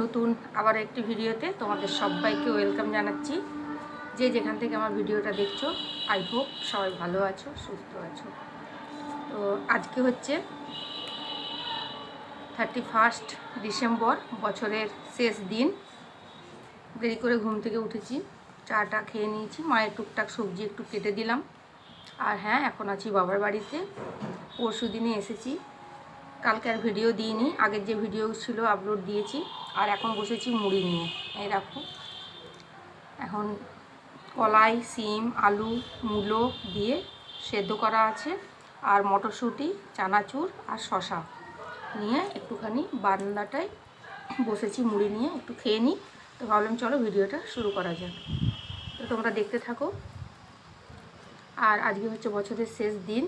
নতুন আবার একটি ভিডিওতে তোমাদের সবাইকে ওয়েলকাম জানাচ্ছি। যে যেখান থেকে আমার ভিডিওটা দেখছ আই হোপ সবাই ভালো আছো, সুস্থ আছো। তো আজকে হচ্ছে থার্টি ফার্স্ট ডিসেম্বর, বছরের শেষ দিন। দেরি করে ঘুম থেকে উঠেছি, চাটা খেয়ে নিয়েছি, মায়ের টুকটাক সবজি একটু কেটে দিলাম। আর হ্যাঁ এখন আছি বাবার বাড়িতে। পরশু দিনে এসেছি। কালকে আর ভিডিও দিইনি, আগের যে ভিডিও ছিল আপলোড দিয়েছি, আর এখন বসেছি মুড়ি নিয়ে। এই রাখো এখন কলাই, সিম, আলু, মূলো দিয়ে সেদ্ধ করা আছে, আর মটরশুঁটি, চানাচুর আর শশা নিয়ে একটুখানি বারান্দাটায় বসেছি মুড়ি নিয়ে, একটু খেয়ে নিই। তো ভাবলাম চলো ভিডিওটা শুরু করা যাক। তো তোমরা দেখতে থাকো। আর আজকে হচ্ছে বছরের শেষ দিন।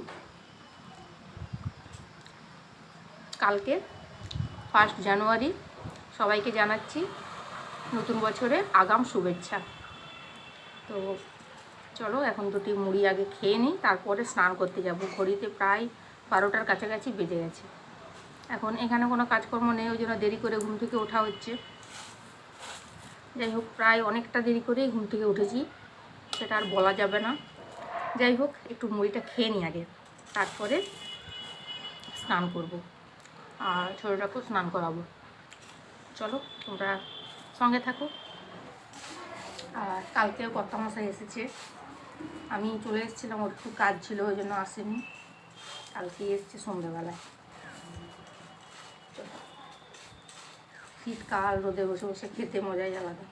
কালকে ফার্স্ট জানুয়ারি সবাইকে জানাচ্ছি নতুন বছরের আগাম শুভেচ্ছা। তো চলো, এখন দুটি মুড়ি আগে খেয়ে নিই, তারপরে স্নান করতে যাব। ঘড়িতে প্রায় বারোটার কাছাকাছি বেজে গেছে। এখন এখানে কোনো কাজকর্ম নেই, ওই জন্য দেরি করে ঘুম থেকে ওঠা হচ্ছে। যাই হোক, প্রায় অনেকটা দেরি করেই ঘুম থেকে উঠেছি, সেটা আর বলা যাবে না। যাই হোক, একটু মুড়িটা খেয়ে নিই আগে, তারপরে স্নান করব। আর ছোটোটাকেও স্নান করাবো। চলো, তোমরা সঙ্গে থাকো। আর কালকেও কর্তামশাই এসেছে। আমি চলে এসেছিলাম, ওর একটু কাজ ছিল, ওই জন্য আসেনি। কালকে এসছে সন্ধ্যেবেলায় শীতকাল রোদে বসে বসে খেতে মজাই আলাদা।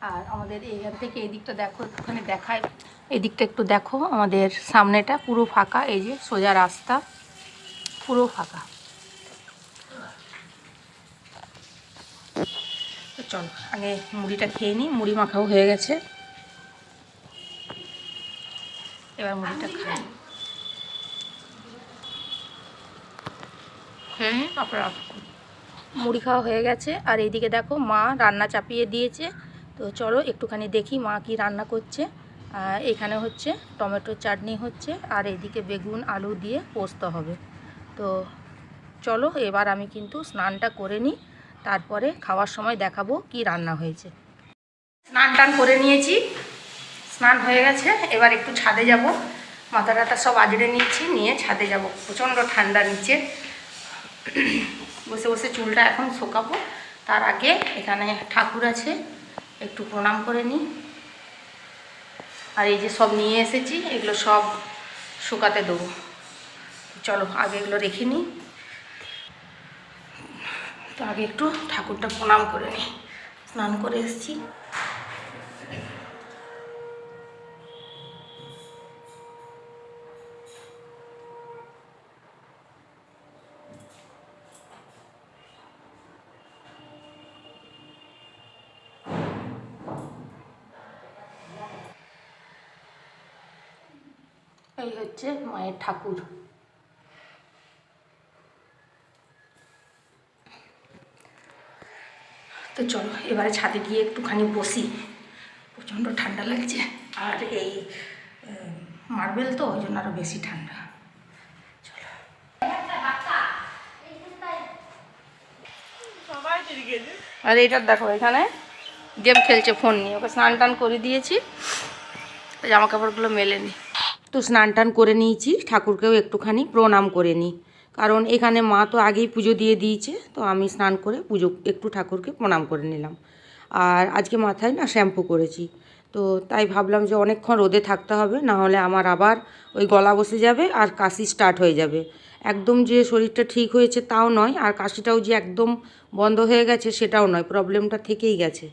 আর আমাদের এইখান থেকে এই দিকটা দেখো, একটুখানি দেখায়। এই দিকটা একটু দেখো, আমাদের সামনেটা পুরো ফাঁকা, এই যে সোজা রাস্তা। পুরো ফাঁকা। তো চলো আগে মুড়িটা খেয়ে নিই মুড়ি মাখাও হয়ে গেছে। এবার মুড়িটা খাই। খেয়ে নিই তারপরে আসব। মুড়ি খাওয়া হয়ে গেছে আর এইদিকে দেখো মা রান্না চাপিয়ে দিয়েছে। তো চলো একটুখানি দেখি মা কি রান্না করছে। এখানে হচ্ছে টমেটো চাটনি হচ্ছে আর এইদিকে বেগুন আলু দিয়ে পোস্ত হবে। তো চলো এবার আমি কিন্তু স্নানটা করে নিই। তারপরে খাওয়ার সময় দেখাবো কি রান্না হয়েছে। স্নান টান করে নিয়েছি, স্নান হয়ে গেছে, এবার একটু ছাদে যাব। মাথা টাথা সব আজড়ে নিয়েছি, নিয়ে ছাদে যাব। প্রচণ্ড ঠান্ডা নিচে। বসে বসে চুলটা এখন শোকাবো। তার আগে এখানে ঠাকুর আছে, একটু প্রণাম করে নিই। আর এই যে সব নিয়ে এসেছি, এগুলো সব শুকাতে দেবো। চলো, আগে এগুলো রেখে নিই। তো আগে একটু ঠাকুরটা প্রণাম করে নিই স্নান করে এসেছি। এই হচ্ছে মায়ের ঠাকুর। তো চলো এবারে ছাদে গিয়ে একটুখানি বসি। প্রচণ্ড ঠান্ডা লাগছে। আর এই মার্বেল তো ওই জন্য আরও বেশি ঠান্ডা। চলো। আর এইটার দেখো এখানে গেম খেলছে ফোন নিয়ে। ওকে স্নান টান করে দিয়েছি। জামা কাপড়গুলো মেলেনি তো স্নান টান করে নিয়েছি। ঠাকুরকেও একটুখানি প্রণাম করে নিই কারণ এখানে মা তো আগেই পুজো দিয়ে দিয়েছে, তো আমি স্নান করে পুজো, একটু ঠাকুরকে প্রণাম করে নিলাম। আর আজকে মাথায় না শ্যাম্পু করেছি, তো তাই ভাবলাম যে অনেকক্ষণ রোদে থাকতে হবে, না হলে আমার আবার ওই গলা বসে যাবে আর কাশি স্টার্ট হয়ে যাবে। একদম যে শরীরটা ঠিক হয়েছে তাও নয়, আর কাশিটাও যে একদম বন্ধ হয়ে গেছে সেটাও নয় প্রবলেমটা থেকেই গেছে।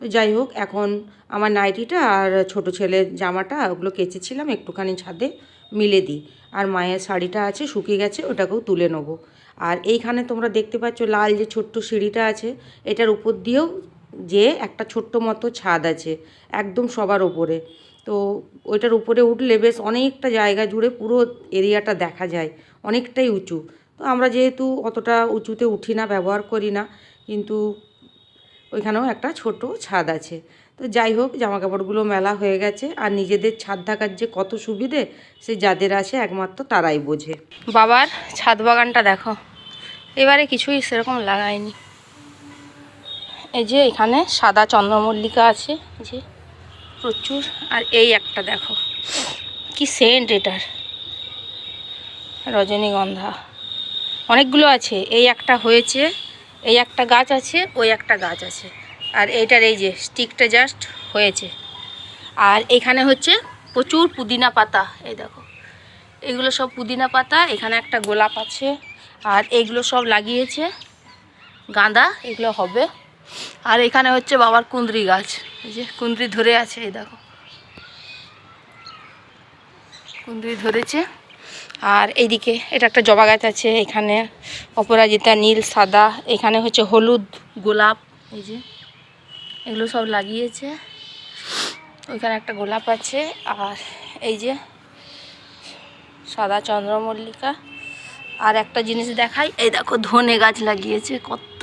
তো যাই হোক, এখন আমার নাইটিটা আর ছোট ছেলের জামাটা ওগুলো কেচেছিলাম একটুখানি ছাদে মিলে দিই। আর মায়ের শাড়িটা আছে, শুকিয়ে গেছে, ওটাকেও তুলে নেব। আর এইখানে তোমরা দেখতে পাচ্ছ লাল যে ছোট্ট সিঁড়িটা আছে, এটার উপর দিয়েও যে একটা ছোট্ট মতো ছাদ আছে, একদম সবার ওপরে। তো ওইটার উপরে উঠলে বেশ অনেকটা জায়গা জুড়ে পুরো এরিয়াটা দেখা যায়, অনেকটাই উঁচু। তো আমরা যেহেতু অতটা উঁচুতে উঠি না, ব্যবহার করি না, কিন্তু ওইখানেও একটা ছোট ছাদ আছে। তো যাই হোক জামা কাপড়গুলো মেলা হয়ে গেছে আর নিজেদের ছাদ থাকার যে কত সুবিধে, সে যাদের আছে একমাত্র তারাই বোঝে। বাবার ছাদ বাগানটা দেখো। এবারে কিছুই সেরকম লাগায়নি। এই যে এখানে সাদা চন্দ্রমল্লিকা আছে যে প্রচুর। আর এই একটা দেখো, কি সেন্ট এটার। রজনীগন্ধা। অনেকগুলো আছে, এই একটা হয়েছে, এই একটা গাছ আছে, ওই একটা গাছ আছে। আর এইটার এই যে স্টিকটা জাস্ট হয়েছে। আর এখানে হচ্ছে প্রচুর পুদিনা পাতা, এই দেখো। এগুলো সব পুদিনা পাতা, এখানে একটা গোলাপ আছে। আর এইগুলো সব লাগিয়েছে। গাঁদা, এগুলো হবে। আর এখানে হচ্ছে বাবার কুঁদরি গাছ। এই যে কুঁদরি ধরে আছে, এই দেখো। কুঁদরি ধরেছে। আর এইদিকে এটা একটা জবা গাছ আছে, এখানে অপরাজিতা নীল, সাদা। এখানে হচ্ছে হলুদ, গোলাপ, এই যে। এগুলো সব লাগিয়েছে। ওইখানে একটা গোলাপ আছে আর এই যে সাদা চন্দ্রমল্লিকা। আর একটা জিনিস দেখাই, এই দেখো ধনে গাছ লাগিয়েছে, কত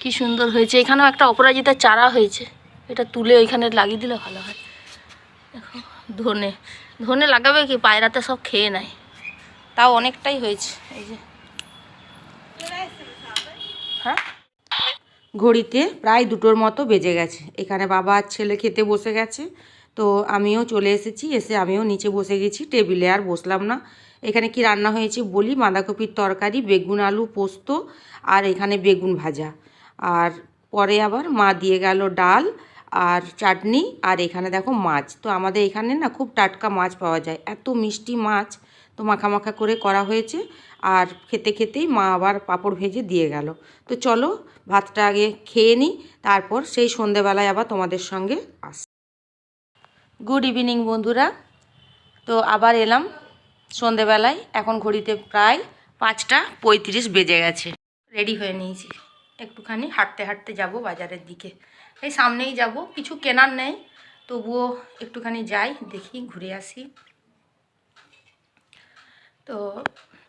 কি সুন্দর হয়েছে। এখানেও একটা অপরাজিতা চারা হয়েছে, এটা তুলে ওইখানে লাগিয়ে দিলে ভালো হয়। দেখো, ধনে ধনে লাগাবে কি পায়রাতে সব খেয়ে নেয়। তাও অনেকটাই হয়েছে, এই যে। হ্যাঁ? ঘড়িতে প্রায় দুটোর মতো বেজে গেছে। এখানে বাবা আর ছেলে খেতে বসে গেছে। তো আমিও চলে এসেছি, এসে আমিও নিচে বসে গেছি, টেবিলে আর বসলাম না। এখানে কি রান্না হয়েছে বলি? বাঁধাকপির তরকারি, বেগুন, আলু পোস্ত আর এখানে বেগুন ভাজা। আর পরে আবার মা দিয়ে গেল ডাল আর চাটনি আর এখানে দেখো মাছ। তো আমাদের এখানে না খুব টাটকা মাছ পাওয়া যায়। এত মিষ্টি মাছ তো মাখা মাখা করে করা হয়েছে। আর খেতে খেতেই মা আবার পাঁপড় ভেজে দিয়ে গেল। তো চলো, ভাতটা আগে খেয়ে নিই, তারপর সেই সন্ধেবেলায় আবার তোমাদের সঙ্গে আস গুড ইভিনিং বন্ধুরা। তো আবার এলাম সন্ধেবেলায়, এখন ঘড়িতে প্রায় পাঁচটা পঁয়ত্রিশ বেজে গেছে। রেডি হয়ে নিয়েছি। একটুখানি হাঁটতে হাঁটতে যাব বাজারের দিকে। এই সামনেই যাব, কিছু কেনার নেই, তবুও একটুখানি যাই, দেখি, ঘুরে আসি। তো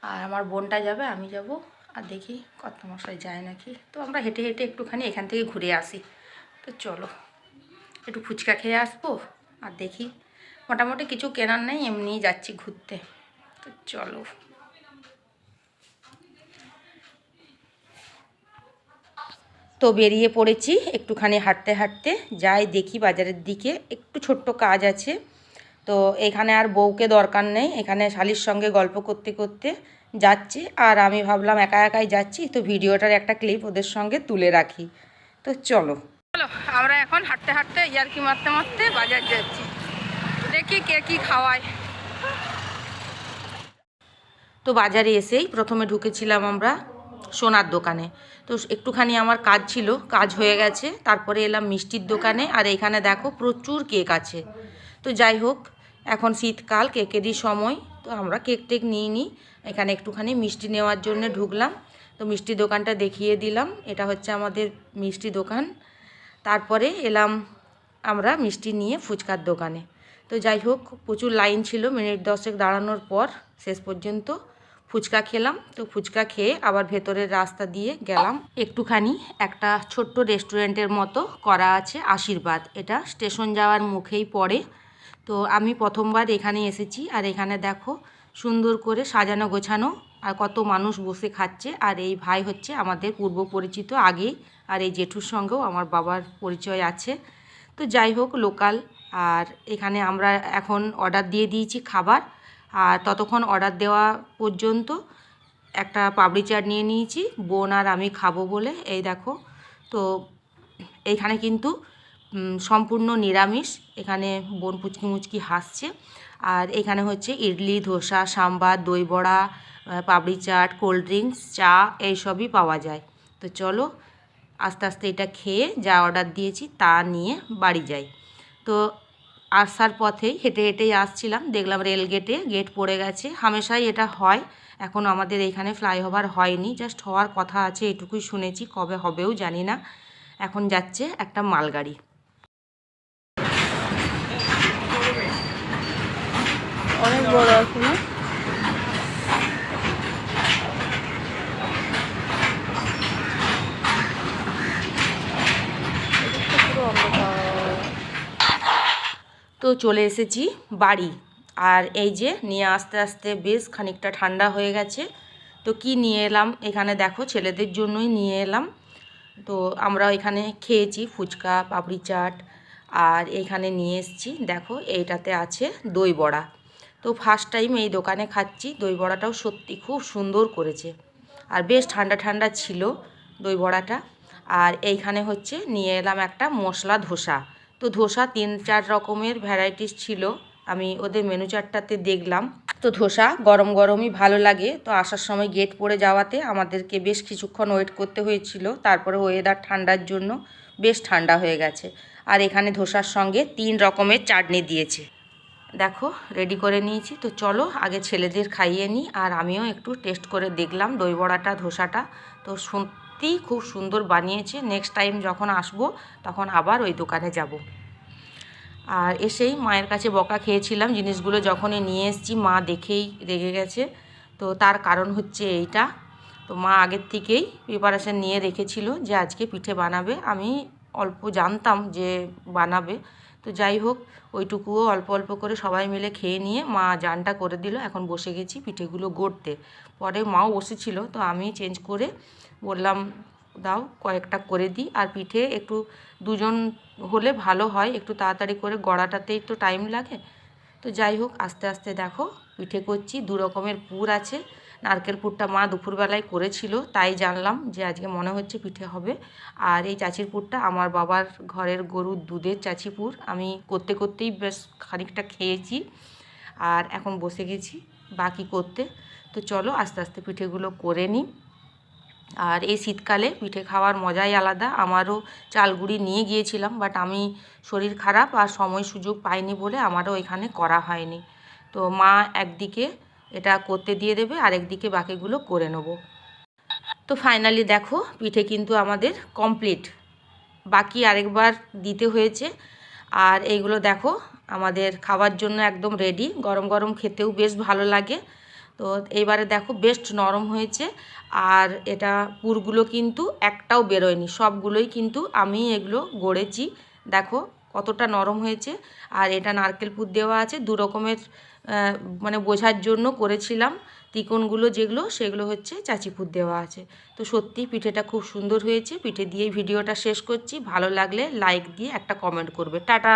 আর আমার বোনটা যাবে, আমি যাব। আর দেখি কত মশাই যায় নাকি। তো আমরা হেঁটে হেঁটে একটুখানি এখান থেকে ঘুরে আসি। তো চলো, একটু ফুচকা খেয়ে আসব আর দেখি। মোটামুটি কিছু কেনার নেই, এমনিই যাচ্ছি ঘুরতে। তো চলো। তো বেরিয়ে পড়েছি একটুখানি হাঁটতে হাঁটতে। যাই দেখি বাজারের দিকে, একটু ছোট্ট কাজ আছে। তো এখানে আর বউকে দরকার নেই। এখানে শালির সঙ্গে গল্প করতে করতে যাচ্ছি। আর আমি ভাবলাম একা একাই যাচ্ছি তো ভিডিওটার একটা ক্লিপ ওদের সঙ্গে তুলে রাখি। তো চলো। চলো আমরা এখন হাঁটতে হাঁটতে ইয়ারকি মারতে মারতে বাজার যাচ্ছি। দেখি কে কি খাওয়ায়। তো বাজারে এসেই প্রথমে ঢুকেছিলাম আমরা সোনার দোকানে। তো একটুখানি আমার কাজ ছিল কাজ হয়ে গেছে। তারপরে এলাম মিষ্টির দোকানে। আর এখানে দেখো প্রচুর কেক আছে। তো যাই হোক এখন শীতকাল, কেকেরই সময়। তো আমরা কেক টেক নিয়ে নিই এখানে একটুখানি মিষ্টি নেওয়ার জন্য ঢুকলাম। তো মিষ্টি দোকানটা দেখিয়ে দিলাম। এটা হচ্ছে আমাদের মিষ্টি দোকান। তারপরে এলাম আমরা মিষ্টি নিয়ে ফুচকার দোকানে। তো যাই হোক, প্রচুর লাইন ছিল। মিনিট দশেক দাঁড়ানোর পর শেষ পর্যন্ত ফুচকা খেলাম। তো ফুচকা খেয়ে আবার ভেতরের রাস্তা দিয়ে গেলাম। একটুখানি একটা ছোট্ট রেস্টুরেন্টের মতো করা আছে আশীর্বাদ। এটা স্টেশন যাওয়ার মুখেই পড়ে। তো আমি প্রথমবার এখানে এসেছি আর এখানে দেখো সুন্দর করে সাজানো গোছানো আর কত মানুষ বসে খাচ্ছে আর এই ভাই হচ্ছে আমাদের পূর্ব পরিচিত আগেই আর এই জেঠুর সঙ্গেও আমার বাবার পরিচয় আছে। তো যাই হোক, লোকাল আর এখানে আমরা এখন অর্ডার দিয়ে দিয়েছি খাবার আর ততক্ষণ অর্ডার দেওয়া পর্যন্ত একটা পাপড়ি চাট নিয়ে নিয়েছি। বোন আর আমি খাব বলে, এই দেখো। তো এইখানে কিন্তু সম্পূর্ণ নিরামিষ। এখানে বোন পুচকি মুচকি হাসছে। আর এখানে হচ্ছে ইডলি, ধোসা, সাম্বার, দই বড়া পাপড়ি চাট, কোল্ড ড্রিঙ্কস, চা এইসবই পাওয়া যায়। তো চলো, আস্তে আস্তে এটা খেয়ে যা অর্ডার দিয়েছি তা নিয়ে বাড়ি যাই। তো আসার পথেই হেঁটে হেঁটেই আসছিলাম। দেখলাম রেল গেটে, গেট পড়ে গেছে। হামেশাই এটা হয়। এখন আমাদের এইখানে ফ্লাইওভার হয়নি। জাস্ট হওয়ার কথা আছে, এটুকুই শুনেছি। কবে হবেও জানি না। এখন যাচ্ছে একটা মালগাড়ি। অনেক বড় আছে না তো চলে এসেছি বাড়ি। আর এই যে নিয়ে আস্তে আস্তে বেশ খানিকটা ঠান্ডা হয়ে গেছে। তো কি নিয়ে এলাম? এখানে দেখো, ছেলেদের জন্যই নিয়ে এলাম। তো আমরা এখানে খেয়েছি ফুচকা, পাপড়ি চাট। আর এখানে নিয়ে এসেছি, দেখো, এইটাতে আছে দই বড়া। তো ফার্স্ট টাইম এই দোকানে খাচ্ছি। দই বড়াটাও সত্যি খুব সুন্দর করেছে। আর বেশ ঠান্ডা ঠান্ডা ছিল দই বড়াটা। আর এইখানে হচ্ছে নিয়ে এলাম একটা মশলা ধোসা। তো ধোসা তিন চার রকমের ভ্যারাইটিস ছিল। আমি ওদের মেনু চারটাতে দেখলাম। তো ধোসা গরম গরমই ভালো লাগে। তো আসার সময় গেট পড়ে যাওয়াতে আমাদেরকে বেশ কিছুক্ষণ ওয়েট করতে হয়েছিল। তারপরে ওয়েদার ঠান্ডার জন্য বেশ ঠান্ডা হয়ে গেছে। আর এখানে ধোসার সঙ্গে তিন রকমের চাটনি দিয়েছে। দেখো রেডি করে নিয়েছি। তো চলো, আগে ছেলেদের খাইয়ে নিই। আর আমিও একটু টেস্ট করে দেখলাম দই বড়াটা, ধোসাটা। তো সত্যিই খুব সুন্দর বানিয়েছে। নেক্সট টাইম যখন আসব, তখন আবার ওই দোকানে যাব। আর এসেই মায়ের কাছে বকা খেয়েছিলাম। জিনিসগুলো যখনই নিয়ে এসেছি, মা দেখেই রেগে গেছে। তো তার কারণ হচ্ছে এইটা। তো মা আগের থেকেই প্রিপারেশান নিয়ে রেখেছিল যে আজকে পিঠে বানাবে। আমি অল্প জানতাম যে বানাবে। তো যাই হোক, ওইটুকুও অল্প অল্প করে সবাই মিলে খেয়ে নিয়ে মা জানটা করে দিল, এখন বসে গেছি পিঠেগুলো গড়তে। পরে মাও বসেছিল, তো আমি চেঞ্জ করে বললাম, দাও, কয়েকটা করে দিই। আর পিঠে একটু দুজন হলে ভালো হয়, একটু তাড়াতাড়ি করে গড়াটাতেই তো টাইম লাগে। তো যাই হোক, আস্তে আস্তে দেখো, পিঠে করছি, দু রকমের পুর আছে। নারকেল পুরটা মা দুপুরবেলায় করেছিল, তাই জানলাম যে আজকে মনে হচ্ছে পিঠে হবে। আর এই চাচির পুরটা আমার বাবার ঘরের গরুর দুধের চাচি পুর। আমি করতে করতেই বেশ খানিকটা খেয়েছি আর এখন বসে গেছি, বাকি করতে। তো চলো আস্তে আস্তে পিঠেগুলো করে নিই। আর এই শীতকালে পিঠে খাওয়ার মজাই আলাদা। আমারও চালগুড়ি নিয়ে গিয়েছিলাম, বাট আমি শরীর খারাপ আর সময় সুযোগ পাইনি বলে আমারও এখানে করা হয়নি। তো মা একদিকে এটা করতে দিয়ে দেবে আর একদিকে বাকিগুলো করে নেব। তো ফাইনালি দেখো, পিঠে কিন্তু আমাদের কমপ্লিট বাকি আরেকবার দিতে হয়েছে। আর এইগুলো দেখো, আমাদের খাওয়ার জন্য একদম রেডি গরম গরম খেতেও বেশ ভালো লাগে। তো এইবারে দেখো বেস্ট নরম হয়েছে। আর এটা পুরগুলো কিন্তু একটাও বেরোয়নি। সবগুলোই কিন্তু আমি এগুলো গড়েছি। দেখো, কতটা নরম হয়েছে। আর এটা নারকেল পুর দেওয়া আছে। দু রকমের মানে বোঝার জন্য করেছিলাম তিকোনগুলো যেগুলো, সেগুলো হচ্ছে চাচিপুর দেওয়া আছে। তো সত্যি পিঠেটা খুব সুন্দর হয়েছে। পিঠে দিয়ে ভিডিওটা শেষ করছি। ভালো লাগলে লাইক দিয়ে একটা কমেন্ট করবে। টাটা!